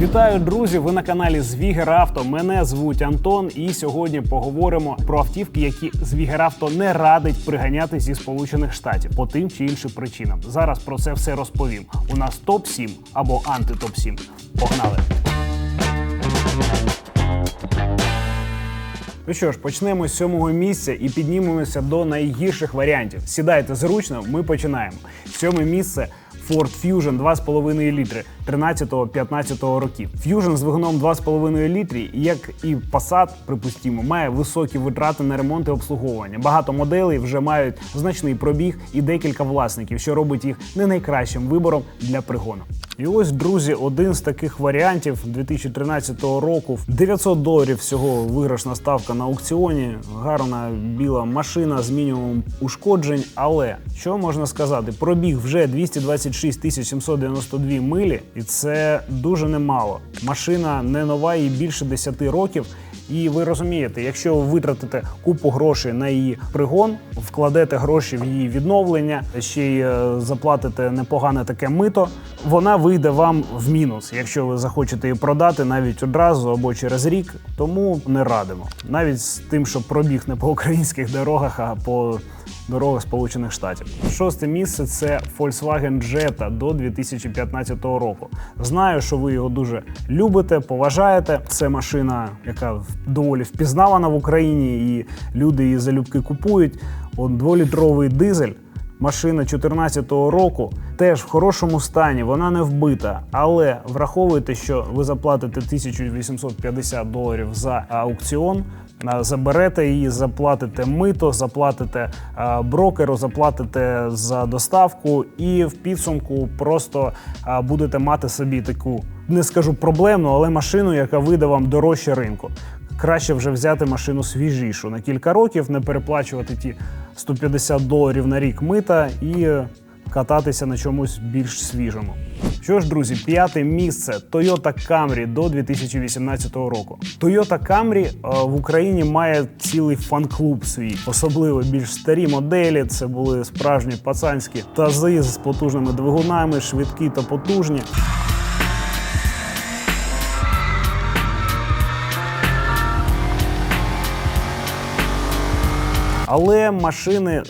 Вітаю, друзі! Ви на каналі Звігеравто. Мене звуть Антон, і сьогодні поговоримо про автівки, які Звігеравто не радить приганяти зі Сполучених Штатів по тим чи іншим причинам. Зараз про це все розповім. У нас топ 7 або антитоп 7 Погнали! Ну що ж, почнемо з сьомого місця і піднімемося до найгірших варіантів. Сідайте зручно, ми починаємо. Сьоме місце Ford Fusion 2,5 літри 13-15 років. Fusion з двигуном 2,5 літрі, як і Passat, припустімо, має високі витрати на ремонт і обслуговування. Багато моделей вже мають значний пробіг і декілька власників, що робить їх не найкращим вибором для пригону. І ось, друзі, один з таких варіантів 2013 року. 900 доларів всього виграшна ставка на аукціоні. Гарна біла машина з мінімумом ушкоджень. Але що можна сказати? Пробіг вже 226 тисяч 792 милі, і це дуже немало. Машина не нова, їй більше 10 років. І ви розумієте, якщо ви витратите купу грошей на її пригон, вкладете гроші в її відновлення, ще й е, заплатите непогане таке мито, вона вийде вам в мінус, якщо ви захочете її продати навіть одразу або через рік. Тому не радимо. Навіть з тим, що пробіг не по українських дорогах, а по дорогах Сполучених Штатів. Шосте місце це Volkswagen Jetta до 2015 року. Знаю, що ви його дуже любите, поважаєте. Це машина, яка доволі впізнавана в Україні, і люди її залюбки купують. От дволітровий дизель. Машина 2014 року теж в хорошому стані, вона не вбита. Але враховуйте, що ви заплатите 1850 доларів за аукціон. Заберете її, заплатите мито, заплатите брокеру, заплатите за доставку, і в підсумку просто будете мати собі таку, не скажу проблемну, але машину, яка вийде вам дорожче ринку. Краще вже взяти машину свіжішу на кілька років, не переплачувати ті 150 доларів на рік мита і е, кататися на чомусь більш свіжому. Що ж, друзі, п'яте місце Toyota Camry до 2018 року. Toyota Camry е, в Україні має цілий фан-клуб свій, особливо більш старі моделі. Це були справжні пацанські тази з потужними двигунами, швидкі та потужні. Але машини.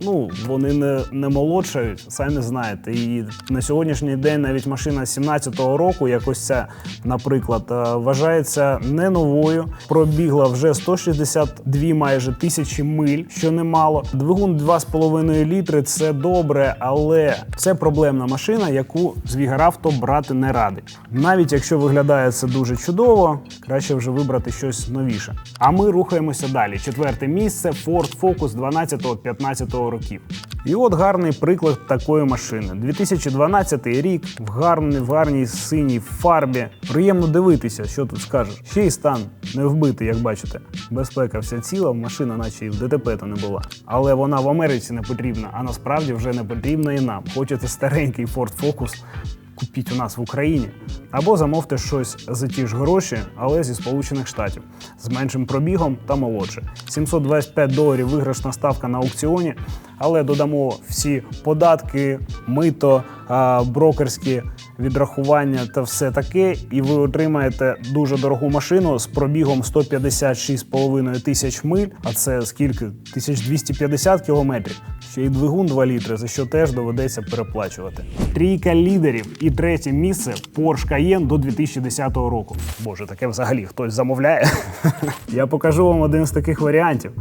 Ну, вони не, не молодшають, самі знаєте. І на сьогоднішній день навіть машина 17-го року, як ось ця, наприклад, е, вважається не новою. Пробігла вже 162 майже тисячі миль, що немало. Двигун 2,5 літри це добре, але це проблемна машина, яку Звігаравто брати не радить. Навіть якщо виглядає це дуже чудово, краще вже вибрати щось новіше. А ми рухаємося далі. Четверте місце Ford Focus 12-15 років. І от гарний приклад такої машини. 2012 рік в гарній, в гарній синій фарбі. Приємно дивитися, що тут скажеш. Ще й стан не вбитий, як бачите. Безпека вся ціла, машина, наче і в ДТП то не була. Але вона в Америці не потрібна, а насправді вже не потрібна і нам. Хочете старенький Ford Focus, купіть у нас в Україні. Або замовте щось за ті ж гроші, але зі Сполучених Штатів з меншим пробігом та молодше. 725 доларів виграшна ставка на аукціоні, але додамо всі податки, мито, брокерські відрахування та все таке, і ви отримаєте дуже дорогу машину з пробігом 156,5 тисяч миль, а це скільки? 1250 кілометрів. Ще й двигун 2 літри, за що теж доведеться переплачувати. Трійка лідерів і третє місце Porsche Cayenne до 2010 року. Боже, таке взагалі хтось замовляє. Я покажу вам один з таких варіантів.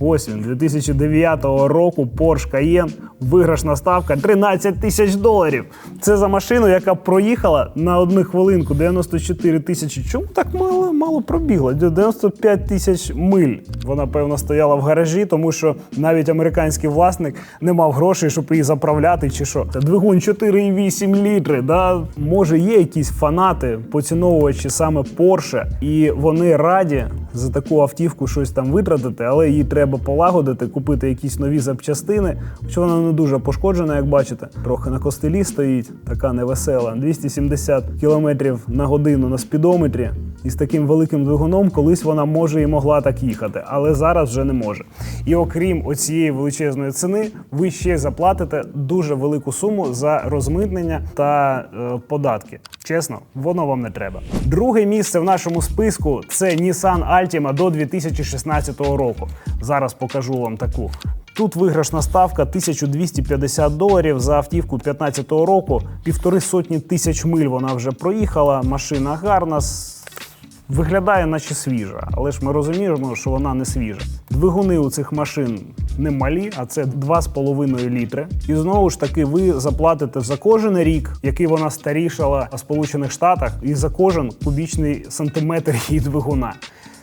Ось він, 2009 року Porsche Cayenne, виграшна ставка 13 тисяч доларів. Це за машину, яка проїхала на одну хвилинку 94 тисячі. Чому так мало, мало пробігла? 95 тисяч миль. Вона, певно, стояла в гаражі, тому що навіть американський власник не мав грошей, щоб її заправляти чи що. Це двигун 4,8 літри. Да? Може, є якісь фанати, поціновувачі саме Porsche, і вони раді за таку автівку щось там витратити, але її треба полагодити, купити якісь нові запчастини. Хоча вона не дуже пошкоджена, як бачите. Трохи на костелі стоїть, така невесела. 270 км на годину на спідометрі. із таким великим двигуном, колись вона може і могла так їхати, але зараз вже не може. І окрім оцієї величезної ціни, ви ще заплатите дуже велику суму за розмитнення та е, податки. Чесно, воно вам не треба. Друге місце в нашому списку це Nissan Altima до 2016 року. Зараз покажу вам таку. Тут виграшна ставка 1250 доларів за автівку 2015 року. Півтори сотні тисяч миль вона вже проїхала. Машина гарна. Виглядає, наче свіжа, але ж ми розуміємо, що вона не свіжа. Двигуни у цих машин не малі, а це 2,5 літри. І знову ж таки, ви заплатите за кожен рік, який вона старішала в Сполучених Штатах, і за кожен кубічний сантиметр її двигуна.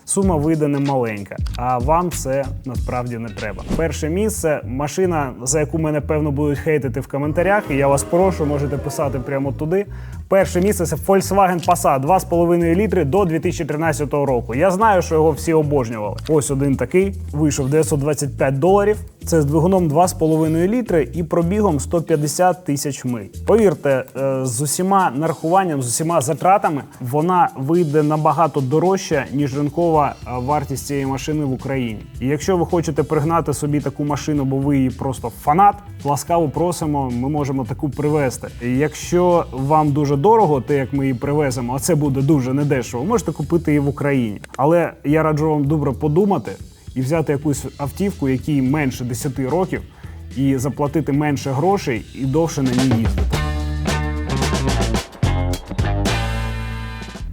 Сума вийде немаленька, а вам це насправді не треба. Перше місце машина, за яку мене певно будуть хейтити в коментарях, і я вас прошу, можете писати прямо туди. Перше місце це Volkswagen Passat 2,5 літри до 2013 року. Я знаю, що його всі обожнювали. Ось один такий вийшов 925 доларів. Це з двигуном 2,5 літри і пробігом 150 тисяч миль. Повірте, е, з усіма нарахуванням, з усіма затратами, вона вийде набагато дорожча, ніж ринкова е, вартість цієї машини в Україні. І якщо ви хочете пригнати собі таку машину, бо ви її просто фанат, ласкаво просимо, ми можемо таку привезти. Якщо вам дуже дорого, те як ми її привеземо, а це буде дуже недешево, можете купити її в Україні. Але я раджу вам добре подумати і взяти якусь автівку, якій менше 10 років, і заплатити менше грошей і довше на ній їздити.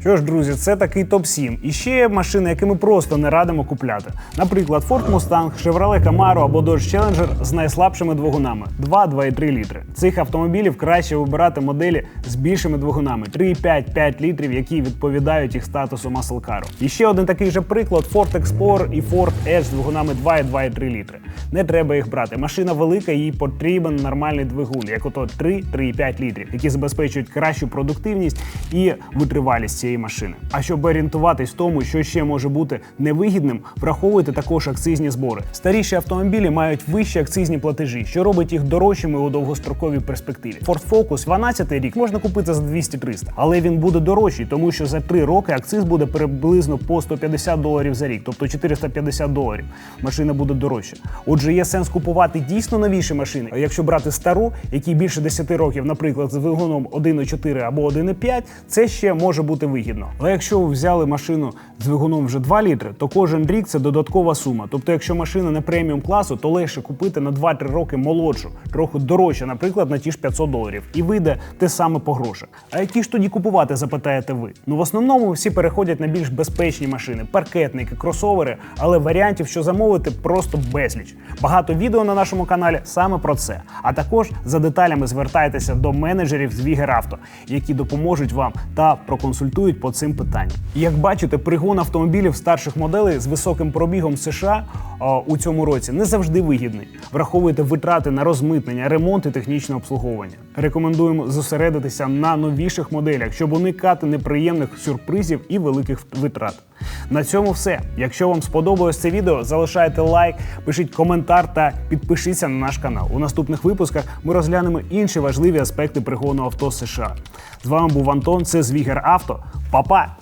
Що ж, друзі, це такий топ-7. І ще є машини, які ми просто не радимо купляти. Наприклад, Ford Mustang, Chevrolet Camaro або Dodge Challenger з найслабшими двигунами 2, 2,3 літри. Цих автомобілів краще вибирати моделі з більшими двигунами 3,5, 5 літрів, які відповідають їх статусу muscle car. І ще один такий же приклад Ford Explorer і Ford Edge з двигунами 2 і 2,3 літри. Не треба їх брати. Машина велика, їй потрібен нормальний двигун, як ото 3, 3,5 літрів, які забезпечують кращу продуктивність і витривалість цієї машини. А щоб орієнтуватись в тому, що ще може бути невигідним, враховуйте також акцизні збори. Старіші автомобілі мають вищі акцизні платежі, що робить їх дорожчими у довгостроковій перспективі. Ford Focus 12 рік можна купити за 200-300, але він буде дорожчий, тому що за 3 роки акциз буде приблизно по 150 доларів за рік, тобто 450 доларів. Машина буде дорожча. Отже, є сенс купувати дійсно новіші машини. А якщо брати стару, якій більше 10 років, наприклад, з двигуном 1,4 або 1,5, це ще може бути вигідно. Але якщо ви взяли машину з двигуном вже 2 літри, то кожен рік це додаткова сума. Тобто, якщо машина не преміум класу, то легше купити на 2-3 роки молодшу, трохи дорожче, наприклад, на ті ж 500 доларів, і вийде те саме по грошах. А які ж тоді купувати, запитаєте ви? Ну в основному всі переходять на більш безпечні машини, паркетники, кросовери, але варіантів, що замовити, просто безліч. Багато відео на нашому каналі саме про це. А також за деталями звертайтеся до менеджерів з Вігеравто, які допоможуть вам та проконсультують по цим питанням. Як бачите, пригон автомобілів старших моделей з високим пробігом США у цьому році не завжди вигідний. Враховуйте витрати на розмитнення, ремонт і технічне обслуговування. Рекомендуємо зосередитися на новіших моделях, щоб уникати неприємних сюрпризів і великих витрат. На цьому все. Якщо вам сподобалось це відео, залишайте лайк, пишіть коментар та підпишіться на наш канал. У наступних випусках ми розглянемо інші важливі аспекти пригону авто США. З вами був Антон, це Звігер Авто. Па-па!